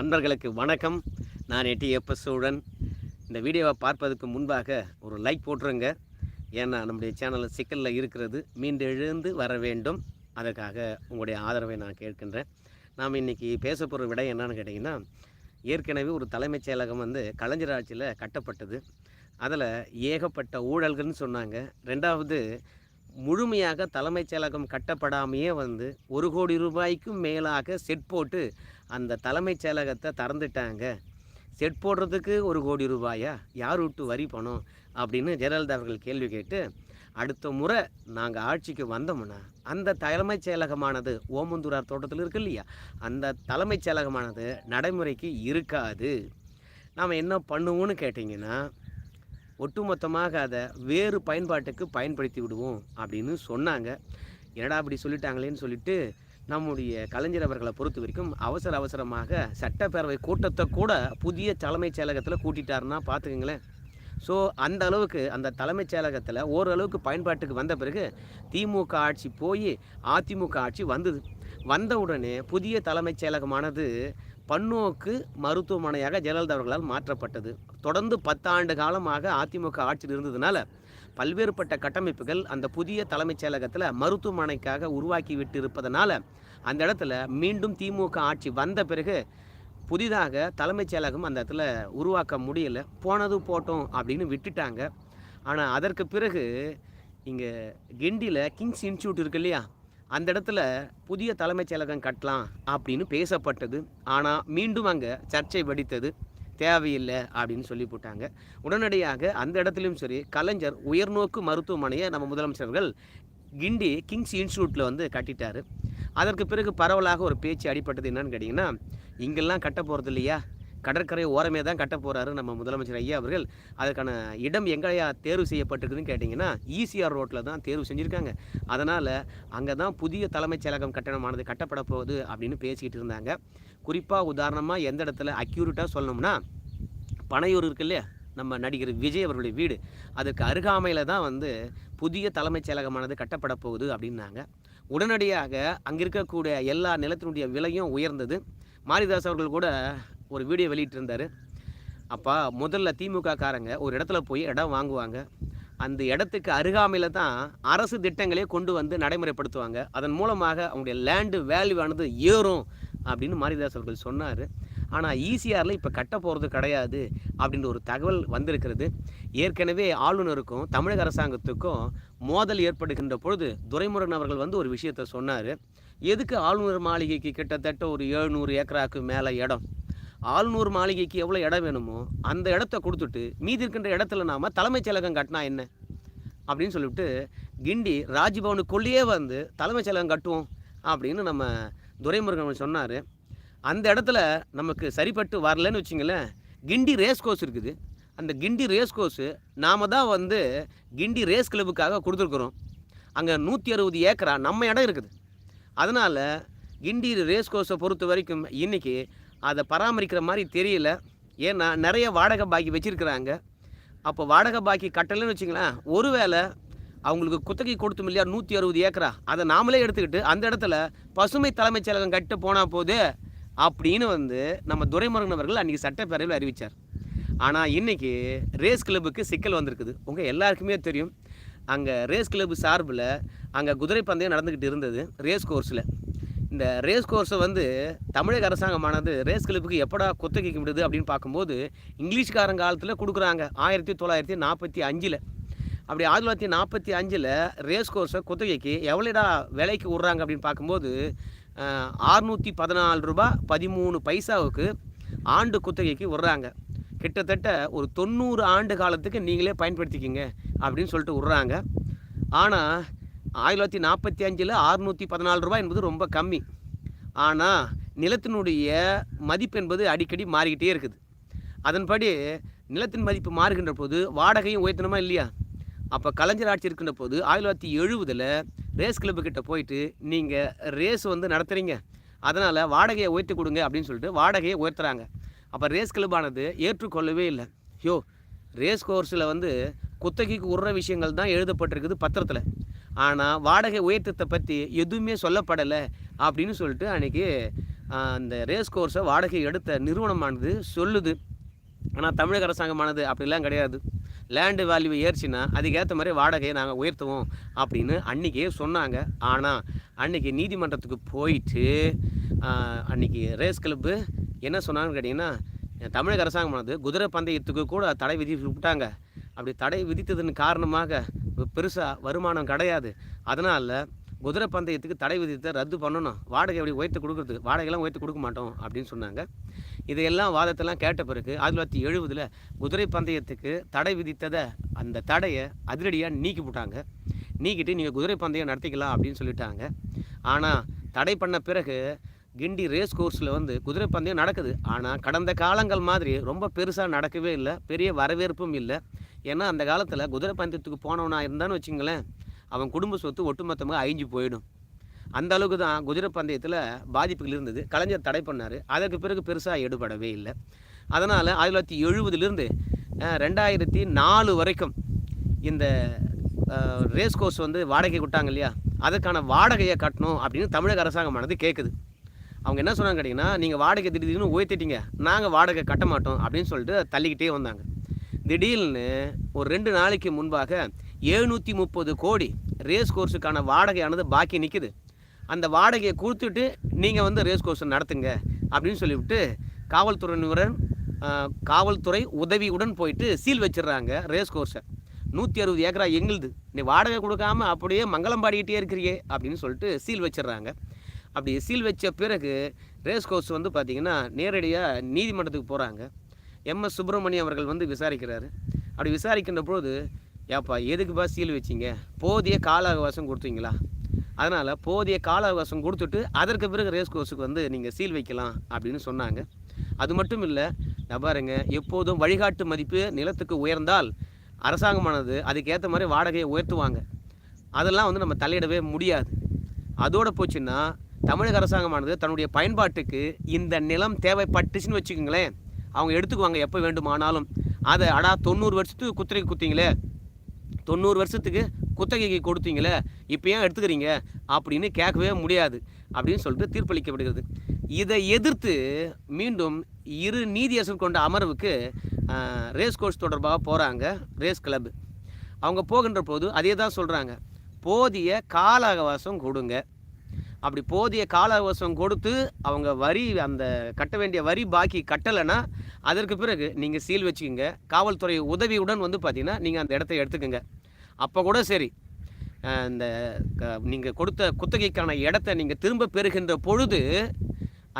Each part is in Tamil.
நண்பர்களுக்கு வணக்கம். நான் எட்டி எப்ப சூழன் இந்த வீடியோவை பார்ப்பதற்கு முன்பாக ஒரு லைக் போட்டுருங்க. ஏன்னா நம்முடைய சேனலில் சிக்கலில் இருக்கிறது. மீண்டு எழுந்து வர வேண்டும். அதற்காக உங்களுடைய ஆதரவை நான் கேட்கின்றேன். நாம் இன்றைக்கி பேச போகிற விடை என்னன்னு கேட்டிங்கன்னா ஏற்கனவே ஒரு தலைமைச் செயலகம் வந்து கலைஞர் ஆட்சியில் கட்டப்பட்டது. அதில் ஏகப்பட்ட ஊழல்கள்னு சொன்னாங்க. ரெண்டாவது முழுமையாக தலைமைச் செயலகம் கட்டப்படாமையே வந்து ஒரு கோடி ரூபாய்க்கும் மேலாக செட் போட்டு அந்த தலைமைச் செயலகத்தை திறந்துட்டாங்க. செட் போடுறதுக்கு ஒரு கோடி ரூபாயா? யார் விட்டு வரி பணம்? அப்படின்னு ஜெயலலிதா அவர்கள் கேள்வி கேட்டு அடுத்த முறை நாங்கள் ஆட்சிக்கு வந்தோம்னா அந்த தலைமைச் செயலகமானது ஓமந்தூரார் தோட்டத்தில் இருக்கு இல்லையா? அந்த தலைமைச் செயலகமானது நடைமுறைக்கு இருக்காது. நாம் என்ன பண்ணுவோன்னு கேட்டிங்கன்னா ஒட்டுமொத்தமாக அதை வேறு பயன்பாட்டுக்கு பயன்படுத்தி விடுவோம் அப்படின்னு சொன்னாங்க. என்னடா அப்படி சொல்லிட்டாங்களேன்னு சொல்லிட்டு நம்முடைய கலைஞர் அவர்களை பொறுத்த வரைக்கும் அவசர அவசரமாக சட்டப்பேரவை கூட்டத்தை கூட புதிய தலைமைச் செயலகத்தில் கூட்டிட்டாருன்னா பார்த்துக்கங்களேன் ஸோ அந்த அளவுக்கு அந்த தலைமைச் செயலகத்தில் ஓரளவுக்கு பயன்பாட்டுக்கு வந்த பிறகு திமுக ஆட்சி போய் அதிமுக ஆட்சி வந்தது. வந்த உடனே புதிய தலைமைச் செயலகமானது பன்னோக்கு மருத்துவமனையாக ஜெயலலிதா அவர்களால் மாற்றப்பட்டது. தொடர்ந்து பத்தாண்டு காலமாக அதிமுக ஆட்சியில் இருந்ததுனால பல்வேறுபட்ட கட்டமைப்புகள் அந்த புதிய தலைமைச் செயலகத்தில் மருத்துவமனைக்காக உருவாக்கி விட்டு இருப்பதனால அந்த இடத்துல மீண்டும் திமுக ஆட்சி வந்த பிறகு புதிதாக தலைமைச் செயலகம் அந்த இடத்துல உருவாக்க முடியல. போனது போட்டோம் அப்படின்னு விட்டுட்டாங்க. ஆனால் அதற்கு பிறகு இங்கே கிண்டியில் கிங்ஸ் இன்ஸ்டியூட் இருக்கு இல்லையா? அந்த இடத்துல புதிய தலைமைச் செயலகம் கட்டலாம் அப்படின்னு பேசப்பட்டது. ஆனால் மீண்டும் அங்கே சர்ச்சை வெடித்தது. தேவையில்லை அப்படின்னு சொல்லி போட்டாங்க. உடனடியாக அந்த இடத்துலையும் சரி கலைஞர் உயர்நோக்கு மருத்துவமனையை நம்ம முதலமைச்சர்கள் கிண்டி கிங்ஸ் இன்ஸ்டியூட்டில் வந்து கட்டிட்டார். அதற்கு பிறகு பரவலாக ஒரு பேச்சு அடிப்பட்டது என்னன்னு கேட்டிங்கன்னா இங்கெல்லாம் கட்ட போகிறது இல்லையா? கடற்கரை ஓரமே தான் கட்ட போகிறாரு நம்ம முதலமைச்சர் ஐயா அவர்கள். அதுக்கான இடம் எங்கேயா தேர்வு செய்யப்பட்டிருக்குதுன்னு கேட்டிங்கன்னா ஈசிஆர் ரோட்டில் தான் தேர்வு செஞ்சுருக்காங்க. அதனால் அங்கே தான் புதிய தலைமைச் செயலகம் கட்டணமானது கட்டப்பட போகுது அப்படின்னு பேசிக்கிட்டு இருந்தாங்க. குறிப்பாக உதாரணமாக எந்த இடத்துல அக்யூரேட்டாக சொல்லணும்னா பனையூர் இருக்கு இல்லையா? நம்ம நடிகர் விஜய் அவர்களுடைய வீடு. அதுக்கு அருகாமையில் தான் வந்து புதிய தலைமைச் செயலகமானது கட்டப்பட போகுது அப்படின்னாங்க. உடனடியாக அங்கே இருக்கக்கூடிய எல்லா நிலத்தினுடைய விலையும் உயர்ந்தது. மாரிதாஸ் அவர்கள் கூட ஒரு வீடியோ வெளியிட்டிருந்தார். அப்போ முதல்ல திமுக காரங்க ஒரு இடத்துல போய் இடம் வாங்குவாங்க. அந்த இடத்துக்கு அருகாமையில் தான் அரசு திட்டங்களே கொண்டு வந்து நடைமுறைப்படுத்துவாங்க. அதன் மூலமாக அவங்களுடைய லேண்டு வேல்யூ ஆனது ஏறும் அப்படின்னு மாரிதாஸ் அவர்கள் சொன்னார். ஆனால் ஈசிஆரில் இப்போ கட்ட போகிறது கிடையாது அப்படின்ற ஒரு தகவல் வந்திருக்கிறது. ஏற்கனவே ஆளுநருக்கும் தமிழக அரசாங்கத்துக்கும் மோதல் ஏற்படுகின்ற பொழுது துரைமுருகன் அவர்கள் வந்து ஒரு விஷயத்த சொன்னார். எதுக்கு ஆளுநர் மாளிகைக்கு கிட்டத்தட்ட ஒரு எழுநூறு ஏக்கராக்கு மேலே இடம்? ஆளுநர் மாளிகைக்கு எவ்வளோ இடம் வேணுமோ அந்த இடத்த கொடுத்துட்டு மீதி இருக்கின்ற இடத்துல நாம் தலைமைச் செயலகம் கட்டினா என்ன? அப்படின்னு சொல்லிவிட்டு கிண்டி ராஜ்பவனுக்குள்ளேயே வந்து தலைமைச் செயலகம் கட்டுவோம் அப்படின்னு நம்ம துரைமுருகன் சொன்னார். அந்த இடத்துல நமக்கு சரிப்பட்டு வரலன்னு வச்சுங்களேன் கிண்டி ரேஸ் கோர்ஸ் இருக்குது. அந்த கிண்டி ரேஸ் கோர்ஸு நாம் தான் வந்து கிண்டி ரேஸ் கிளப்புக்காக கொடுத்துருக்குறோம். அங்கே நூற்றி அறுபது ஏக்கரா நம்ம இடம் இருக்குது. அதனால் கிண்டி ரேஸ் கோர்ஸை பொறுத்த வரைக்கும் இன்றைக்கி அதை பராமரிக்கிற மாதிரி தெரியல. ஏன்னா நிறைய வாடகை பாக்கி வச்சுருக்குறாங்க. அப்போ வாடகை பாக்கி கட்டலைன்னு வச்சிங்களேன் ஒருவேளை அவங்களுக்கு குத்தகை கொடுத்தோம் இல்லையா நூற்றி அறுபது ஏக்கரா அதை நாமளே எடுத்துக்கிட்டு அந்த இடத்துல பசுமை தலைமைச் செயலகம் கட்ட போனால் போது அப்படின்னு வந்து நம்ம துரைமுருகன் அவர்கள் அன்றைக்கி சட்டப்பேரவையில் அறிவித்தார் ஆனால் இன்றைக்கி ரேஸ் கிளப்புக்கு சிக்கல் வந்திருக்குது. உங்கள் எல்லாருக்குமே தெரியும். அங்கே ரேஸ் கிளப்பு சார்பில் அங்கே குதிரை பந்தயம் நடந்துக்கிட்டு இருந்தது ரேஸ் கோர்ஸில். இந்த ரேஸ் கோர்ஸை வந்து தமிழக அரசாங்கமானது ரேஸ் கிளப்புக்கு எப்படா குத்தகைக்கு விடுது அப்படின்னு பார்க்கும்போது இங்கிலீஷ்காரங்க காலத்தில் கொடுக்குறாங்க. ஆயிரத்தி தொள்ளாயிரத்தி நாற்பத்தி அஞ்சில். அப்படி ஆயிரத்தி தொள்ளாயிரத்தி நாற்பத்தி அஞ்சில் ரேஸ் கோர்ஸை குத்தகைக்கு எவ்வளோடா விலைக்கு விட்றாங்க அப்படின்னு பார்க்கும்போது ஆறுநூற்றி பதினாலு ரூபா பதிமூணு பைசாவுக்கு ஆண்டு குத்தகைக்கு விட்றாங்க. கிட்டத்தட்ட ஒரு தொண்ணூறு ஆண்டு காலத்துக்கு நீங்களே பயன்படுத்திக்கிங்க அப்படின்னு சொல்லிட்டு விட்றாங்க. ஆனால் ஆயிரத்தி தொள்ளாயிரத்தி நாற்பத்தி அஞ்சில் அறுநூற்றி பதினாலு ரூபாய் என்பது ரொம்ப கம்மி. ஆனால் நிலத்தினுடைய மதிப்பு என்பது அடிக்கடி மாறிக்கிட்டே இருக்குது. அதன்படி நிலத்தின் மதிப்பு மாறுகின்ற போது வாடகையும் உயர்த்தணுமா இல்லையா? அப்போ கலைஞர் ஆட்சி இருக்கின்ற போது ஆயிரத்தி தொள்ளாயிரத்தி எழுபதில் ரேஸ் கிளப்புக்கிட்ட போயிட்டு நீங்கள் ரேஸ் வந்து நடத்துகிறீங்க அதனால் வாடகையை உயர்த்தி கொடுங்க அப்படின்னு சொல்லிட்டு வாடகையை உயர்த்துறாங்க. அப்போ ரேஸ் கிளப்பானது ஏற்றுக்கொள்ளவே இல்லை. யோ ரேஸ் கோர்ஸில் வந்து குத்தகைக்கு உடுற விஷயங்கள் தான் எழுதப்பட்டிருக்குது பத்திரத்தில். ஆனால் வாடகை உயர்த்தத்தை பற்றி எதுவுமே சொல்லப்படலை அப்படின்னு சொல்லிட்டு அன்றைக்கி அந்த ரேஸ் கோர்ஸை வாடகை எடுத்த நிறுவனமானது சொல்லுது. ஆனால் தமிழக அரசாங்கமானது அப்படிலாம் கிடையாது. லேண்டு வேல்யூ ஏறிச்சுன்னா அதுக்கேற்ற மாதிரி வாடகையை நாங்கள் உயர்த்துவோம் அப்படின்னு அன்றைக்கே சொன்னாங்க. ஆனால் அன்றைக்கி நீதிமன்றத்துக்கு போயிட்டு அன்றைக்கி ரேஸ் கிளப்பு என்ன சொன்னாங்கன்னு கேட்டிங்கன்னா தமிழக அரசாங்கமானது குதிரை பந்தயத்துக்கு கூட தடை விதித்து விட்டாங்க. அப்படி தடை விதித்ததன் காரணமாக பெருசாக வருமானம் கிடையாது. அதனால் குதிரை பந்தயத்துக்கு தடை விதித்தை ரத்து பண்ணணும். வாடகை எப்படி உயர்த்து கொடுக்குறதுக்கு வாடகைலாம் உயர்த்து கொடுக்க மாட்டோம் அப்படின்னு சொன்னாங்க. இதையெல்லாம் வாதத்தெல்லாம் கேட்ட பிறகு ஆயிரத்தி தொள்ளாயிரத்தி எழுபதில் குதிரை பந்தயத்துக்கு தடை விதித்ததை அந்த தடையை அதிரடியாக நீக்கி போட்டாங்க நீக்கிட்டு நீங்கள் குதிரை பந்தயம் நடத்திக்கலாம் அப்படின்னு சொல்லிட்டாங்க. ஆனால் தடை பண்ண பிறகு கிண்டி ரேஸ் கோர்ஸில் வந்து குதிரை பந்தயம் நடக்குது. ஆனால் கடந்த காலங்கள் மாதிரி ரொம்ப பெருசாக நடக்கவே இல்லை. பெரிய வரவேற்பும் இல்லை. ஏன்னா அந்த காலத்தில் குதிரை பந்தயத்துக்கு போனவனா இருந்தான்னு வச்சுங்களேன். அவன் குடும்ப சொத்து ஒட்டுமொத்தமாக அழிஞ்சு போயிடும். அந்த அளவுக்கு தான் குதிரை பந்தயத்தில் பாதிப்புகள் இருந்தது. கலைஞர் தடை பண்ணார். அதற்கு பிறகு பெருசாக ஈடுபடவே இல்லை. அதனால் ஆயிரத்தி தொள்ளாயிரத்தி எழுபதுலேருந்து ரெண்டாயிரத்தி நாலு வரைக்கும் இந்த ரேஸ் கோர்ஸ் வந்து வாடகை விட்டாங்க இல்லையா? அதற்கான வாடகையை கட்டணும் அப்படின்னு தமிழக அரசாங்கமானது கேட்குது அவங்க என்ன சொன்னாங்க கேட்டிங்கன்னா நீங்கள் வாடகை திடீர்னு உயர்த்திட்டீங்க. நாங்கள் வாடகை கட்ட மாட்டோம். அப்படின்னு சொல்லிட்டு தள்ளிக்கிட்டே வந்தாங்க. திடீர்னு ஒரு ரெண்டு நாளைக்கு முன்பாக எழுநூற்றி முப்பது கோடி ரேஸ் கோர்ஸுக்கான வாடகையானது பாக்கி நிற்குது அந்த வாடகையை கொடுத்துட்டு நீங்கள் வந்து ரேஸ் கோர்ஸ் நடத்துங்க அப்படின்னு சொல்லிவிட்டு காவல்துறையினருடன் காவல்துறை உதவியுடன் போயிட்டு சீல் வச்சிடுறாங்க ரேஸ் கோர்ஸை நூற்றி அறுபது ஏக்கரா எங்களுது. நீ வாடகை கொடுக்காம அப்படியே மங்களம் பாடிக்கிட்டே இருக்கிறியே அப்படின்னு சொல்லிட்டு சீல் வச்சிடுறாங்க. அப்படி சீல் வச்ச பிறகு ரேஸ் கோர்ஸ் வந்து பார்த்திங்கன்னா நேரடியாக நீதிமன்றத்துக்கு போகிறாங்க எம்எஸ் சுப்பிரமணியம் அவர்கள் வந்து விசாரிக்கிறாரு. அப்படி விசாரிக்கின்ற பொழுது ஏப்பா எதுக்குப்பா சீல் வச்சிங்க? போதிய கால அவகாசம் கொடுத்தீங்களா? அதனால் போதிய கால அவகாசம் கொடுத்துட்டு அதற்கு பிறகு ரேஸ் கோர்ஸுக்கு வந்து நீங்கள் சீல் வைக்கலாம் அப்படின்னு சொன்னாங்க. அது மட்டும் இல்லை பாருங்க எப்போதும் வழிகாட்டு மதிப்பு நிலத்துக்கு உயர்ந்தால் அரசாங்கமானது அதுக்கேற்ற மாதிரி வாடகையை உயர்த்துவாங்க. அதெல்லாம் வந்து நம்ம தலையிடவே முடியாது. அதோடு போச்சுன்னா தமிழக அரசாங்கமானது தன்னுடைய பயன்பாட்டுக்கு இந்த நிலம் தேவைப்பட்டுச்சுன்னு வச்சுக்கோங்களேன். அவங்க எடுத்துக்குவாங்க எப்போ வேண்டுமானாலும். அதை அடா தொண்ணூறு வருஷத்துக்கு குத்திரைக்கு குத்திங்களே. தொண்ணூறு வருஷத்துக்கு குத்தகைக்கு கொடுத்தீங்களே இப்போ ஏன் எடுத்துக்கிறீங்க. அப்படின்னு கேட்கவே முடியாது. அப்படின்னு சொல்லிட்டு தீர்ப்பளிக்கப்படுகிறது. இதை எதிர்த்து மீண்டும் இரு நீதியரசர் கொண்ட அமர்வுக்கு ரேஸ் கோர்ஸ் தொடர்பாக போகிறாங்க ரேஸ் கிளப் அவங்க போகின்ற போது அதே தான் சொல்கிறாங்க போதிய கால அவகாசம் கொடுங்க. அப்படி போதிய கால அவகாசம் கொடுத்து அவங்க வரி அந்த கட்ட வேண்டிய வரி பாக்கி கட்டலைன்னா அதற்கு பிறகு நீங்கள் சீல் வச்சுக்கோங்க. காவல்துறை உதவியுடன் வந்து பார்த்தீங்கன்னா நீங்கள் அந்த இடத்த எடுத்துக்கோங்க. அப்போ கூட சரி. இந்த நீங்கள் கொடுத்த குத்தகைக்கான இடத்த நீங்கள் திரும்ப பெறுகின்ற பொழுது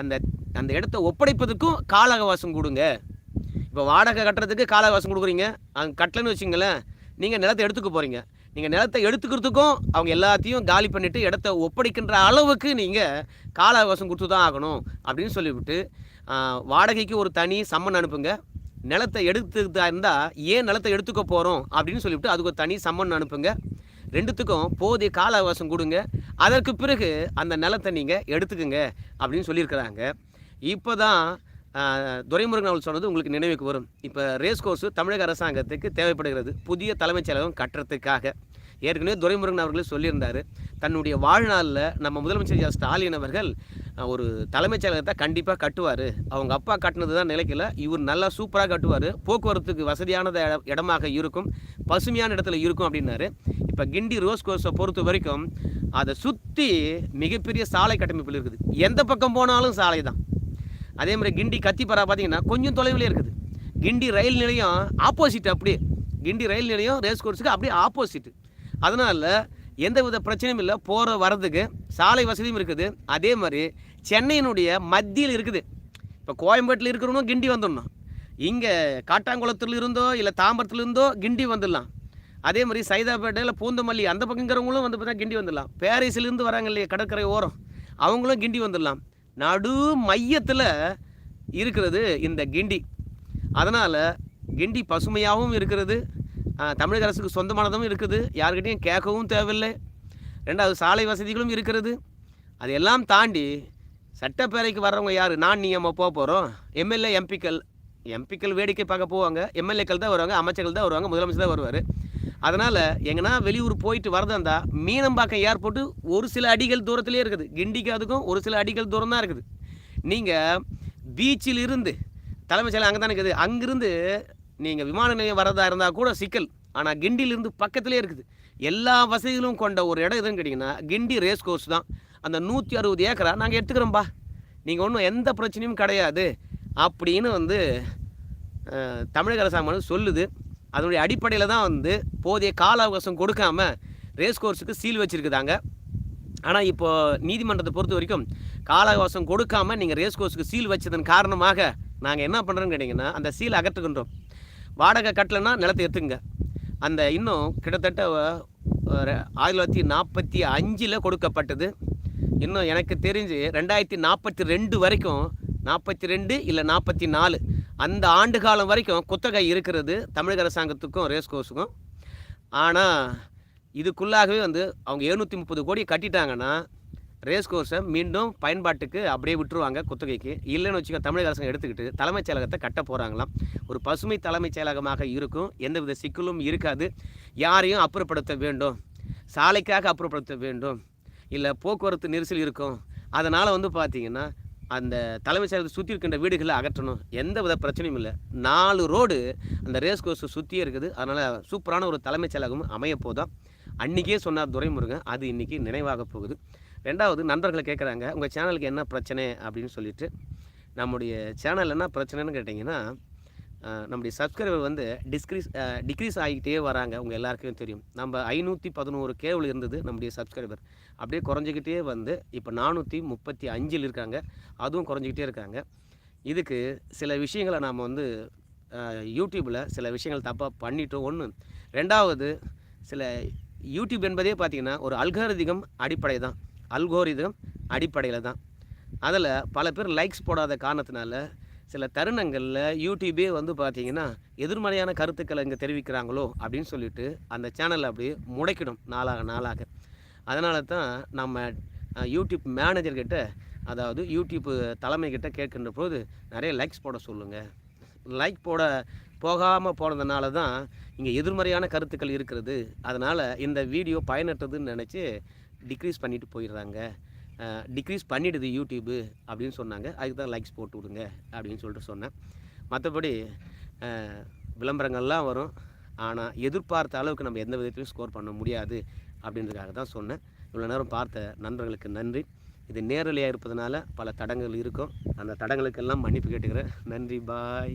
அந்த அந்த இடத்த ஒப்படைப்பதற்கும் கால அவகாசம் கொடுங்க. இப்போ வாடகை கட்டுறதுக்கு கால அவகாசம் கொடுக்குறீங்க. அங்கே கட்டலன்னு வச்சுங்களேன் நீங்கள் நிலத்தை எடுத்துக்க போகிறீங்க நீங்கள் நிலத்தை எடுத்துக்கிறதுக்கும் அவங்க எல்லாத்தையும் காலி பண்ணிவிட்டு இடத்த ஒப்படைக்கின்ற அளவுக்கு நீங்கள் கால அவகாசம் கொடுத்து தான் ஆகணும் அப்படின்னு சொல்லிவிட்டு வாடகைக்கு ஒரு தனி சம்மன் அனுப்புங்க. நிலத்தை எடுத்துக்கிட்டா இருந்தால் ஏன் நிலத்தை எடுத்துக்க போகிறோம் அப்படின்னு சொல்லிவிட்டு அதுக்கு ஒரு தனி சம்மன் அனுப்புங்க. ரெண்டுத்துக்கும் போதிய கால அவகாசம் கொடுங்க. அதற்கு பிறகு அந்த நிலத்தை நீங்கள் எடுத்துக்கங்க அப்படின்னு சொல்லியிருக்கிறாங்க. இப்போ தான் துரைமுருகன் அவள் சொன்னது உங்களுக்கு நினைவுக்கு வரும். இப்போ ரேஸ் கோர்ஸு தமிழக அரசாங்கத்துக்கு தேவைப்படுகிறது. புதிய தலைமைச் செயலகம் கட்டுறதுக்காக. ஏற்கனவே துரைமுருகன் அவர்களே சொல்லியிருந்தார். தன்னுடைய வாழ்நாளில் நம்ம முதலமைச்சர் ஸ்டாலின் அவர்கள் ஒரு தலைமைச் செயலகத்தை கண்டிப்பாக கட்டுவார். அவங்க அப்பா கட்டினது தான் நிலைக்கல. இவர் நல்லா சூப்பராக கட்டுவார். போக்குவரத்துக்கு வசதியானத இடமாக இருக்கும். பசுமையான இடத்துல இருக்கும் அப்படின்னாரு. இப்போ கிண்டி ரோஸ் கோர்ஸை பொறுத்த வரைக்கும் அதை சுற்றி மிகப்பெரிய சாலை கட்டமைப்பில் இருக்குது. எந்த பக்கம் போனாலும் சாலை தான் அதே மாதிரி கிண்டி கத்திப்பரா பார்த்தீங்கன்னா கொஞ்சம் தொலைவில் இருக்குது. கிண்டி ரயில் நிலையம் ஆப்போசிட் அப்படியே. கிண்டி ரயில் நிலையம் ரேஸ் கோர்ஸுக்கு அப்படியே ஆப்போசிட் அதனால் எந்த வித பிரச்சனையும் இல்லை. போகிற வர்றதுக்கு சாலை வசதியும் இருக்குது. அதே மாதிரி சென்னையினுடைய மத்தியில் இருக்குது. இப்போ கோயம்பேட்டில் இருக்கிறவனும் கிண்டி வந்துடணும். இங்கே காட்டாங்குளத்தில் இருந்தோ இல்லை தாம்பரத்தில் இருந்தோ கிண்டி வந்துடலாம். அதே மாதிரி சைதாப்பேட்டையில் பூந்தமல்லி அந்த பக்கங்கிறவங்களும் வந்து பார்த்தா கிண்டி வந்துடலாம். பேரிஸ்லேருந்து வராங்க இல்லையா கடற்கரை ஓரம். அவங்களும் கிண்டி வந்துடலாம். நடு மையத்தில் இருக்கிறது இந்த கிண்டி. அதனால் கிண்டி பசுமையாகவும் இருக்கிறது. தமிழக அரசுக்கு சொந்தமானதும் இருக்குது. யாருக்கிட்டையும் கேட்கவும் தேவையில்லை. ரெண்டாவது சாலை வசதிகளும் இருக்கிறது. அதையெல்லாம் தாண்டி சட்டப்பேரவைக்கு வர்றவங்க யார்? நான் நீ நம்ம போக போகிறோம் எம்எல்ஏ எம்பிக்கள். எம்பிக்கள் வேடிக்கை பார்க்க போவாங்க. எம்எல்ஏக்கள் தான் வருவாங்க. அமைச்சர்கள் தான் வருவாங்க. முதலமைச்சர் தான் வருவார். அதனால் எங்கன்னா வெளியூர் போயிட்டு வரதா இருந்தால் மீனம்பாக்கம் ஏர்போர்ட்டு ஒரு சில அடிகள் தூரத்துலேயே இருக்குது. கிண்டிக்கு அதுக்கும் ஒரு சில அடிகள் தூரம் தான் இருக்குது. நீங்கள் பீச்சில் இருந்து தலைமைச் செயலகம் அங்கே தான் இருக்குது. அங்கிருந்து நீங்கள் விமான நிலையம் வரதா இருந்தால் கூட சிக்கல். ஆனால் கிண்டியிலிருந்து பக்கத்துலேயே இருக்குது. எல்லா வசதிகளும் கொண்ட ஒரு இடம் எதுன்னு கேட்டிங்கன்னா கிண்டி ரேஸ் கோர்ஸ் தான். அந்த நூற்றி அறுபது ஏக்கரா நாங்கள் எடுத்துக்கிறோம்பா. நீங்கள் ஒன்றும் எந்த பிரச்சனையும் கிடையாது. அப்படின்னு வந்து தமிழக அரசாங்கம் சொல்லுது. அதனுடைய அடிப்படையில் தான் வந்து போதிய கால அவகாசம் கொடுக்காம ரேஸ் கோர்ஸுக்கு சீல் வச்சுருக்குதாங்க. ஆனால் இப்போ நீதிமன்றத்தை பொறுத்த வரைக்கும் கால அவகாசம் கொடுக்காம நீங்கள் ரேஸ் கோர்ஸுக்கு சீல் வச்சதன் காரணமாக நாங்கள் என்ன பண்ணுறோன்னு கேட்டிங்கன்னா அந்த சீல் அகற்றுகின்றோம். வாடகை கட்டலைன்னா நிலத்தை எடுத்துங்க அந்த இன்னும் கிட்டத்தட்ட ஒரு ஆயிரத்தி தொள்ளாயிரத்தி நாற்பத்தி அஞ்சில் கொடுக்கப்பட்டது. இன்னும் எனக்கு தெரிஞ்சு ரெண்டாயிரத்தி நாற்பத்தி ரெண்டு வரைக்கும் நாற்பத்தி ரெண்டு இல்லை நாற்பத்தி நாலு அந்த ஆண்டு காலம் வரைக்கும் குத்தகை இருக்கிறது தமிழக அரசாங்கத்துக்கும் ரேஸ் கோர்ஸுக்கும். ஆனால் இதுக்குள்ளாகவே வந்து அவங்க எழுநூற்றி முப்பது கோடி கட்டிட்டாங்கன்னா ரேஸ் கோர்ஸை மீண்டும் பயன்பாட்டுக்கு அப்படியே விட்டுருவாங்க குத்தகைக்கு. இல்லைன்னு வச்சுக்க தமிழக அரசாங்கம் எடுத்துக்கிட்டு தலைமைச் செயலகத்தை கட்ட போகிறாங்களாம் ஒரு பசுமை தலைமைச் செயலகமாக இருக்கும். எந்தவித சிக்கலும் இருக்காது. யாரையும் அப்புறப்படுத்த வேண்டும். சாலைக்காக அப்புறப்படுத்த வேண்டும். இல்லை போக்குவரத்து நெரிசல் இருக்கும். அதனால் வந்து பார்த்தீங்கன்னா அந்த தலைமைச் செயலகத்தை சுற்றி இருக்கின்ற வீடுகளை அகற்றணும். எந்த வித பிரச்சனையும் இல்லை. நாலு ரோடு அந்த ரேஸ் கோர்ஸை சுற்றியே இருக்குது. அதனால் சூப்பரான ஒரு தலைமைச் செயலகம் அமைய போதும் அன்றைக்கே சொன்னார் துரைமுருகன் அது இன்றைக்கி நினைவாக போகுது. ரெண்டாவது நண்பர்களை கேட்குறாங்க உங்கள் சேனலுக்கு என்ன பிரச்சனை? அப்படின்னு சொல்லிட்டு. நம்முடைய சேனல் என்ன பிரச்சனைன்னு கேட்டிங்கன்னா நம்முடைய சப்ஸ்கிரைபர் வந்து டிஸ்க்ரீஸ் டிக்ரீஸ் ஆகிக்கிட்டே வராங்க. உங்கள் எல்லாருக்கும் தெரியும். நம்ம ஐநூற்றி பதினோரு கேவில் இருந்தது நம்முடைய சப்ஸ்கிரைபர் அப்படியே குறைஞ்சிக்கிட்டே வந்து இப்போ நானூற்றி முப்பத்தி அஞ்சில் இருக்காங்க. அதுவும் குறைஞ்சிக்கிட்டே இருக்காங்க. இதுக்கு சில விஷயங்களை நாம் வந்து யூடியூப்பில் சில விஷயங்கள் தப்பாக பண்ணிட்டோம். ஒன்று ரெண்டாவது சில யூடியூப் என்பதே பார்த்திங்கன்னா ஒரு அல்காரிதிகம் அடிப்படை தான். அல்கோரிதம் அடிப்படையில் தான். அதில் பல பேர் லைக்ஸ் போடாத காரணத்தினால சில தருணங்களில் யூடியூபே வந்து பார்த்தீங்கன்னா எதிர்மறையான கருத்துக்களை இங்கே தெரிவிக்கிறாங்களோ அப்படின்னு சொல்லிட்டு அந்த சேனலை அப்படியே முடைக்கிடும் நாளாக நாளாக. அதனால தான் நம்ம யூடியூப் மேனேஜர்கிட்ட அதாவது யூடியூப் தலைமைக்கிட்ட கேட்கின்ற போது நிறைய லைக்ஸ் போட சொல்லுங்கள் லைக் போட போகாமல் போனதுனால தான் இங்கே எதிர்மறையான கருத்துக்கள் இருக்கிறது. அதனால் இந்த வீடியோ பயனற்றதுன்னு நினச்சி டிக்ரீஸ் பண்ணிட்டு போயிடுறாங்க. டிக்ரீஸ் பண்ணிடுது யூடியூப்பு அப்படின்னு சொன்னாங்க. அதுக்கு தான் லைக்ஸ் போட்டு விடுங்க அப்படின்னு சொல்லிட்டு சொன்னேன். மற்றபடி விளம்பரங்கள்லாம் வரும். ஆனால் எதிர்பார்த்த அளவுக்கு நம்ம எந்த விதத்திலையும் ஸ்கோர் பண்ண முடியாது அப்படின்றதுக்காக தான் சொன்னேன். இவ்வளோ நேரம் பார்த்த நண்பர்களுக்கு நன்றி. இது நேரலையாக இருப்பதனால பல தடங்கள் இருக்கும். அந்த தடங்களுக்கெல்லாம் மன்னிப்பு கேட்டுக்கிறேன். நன்றி பாய்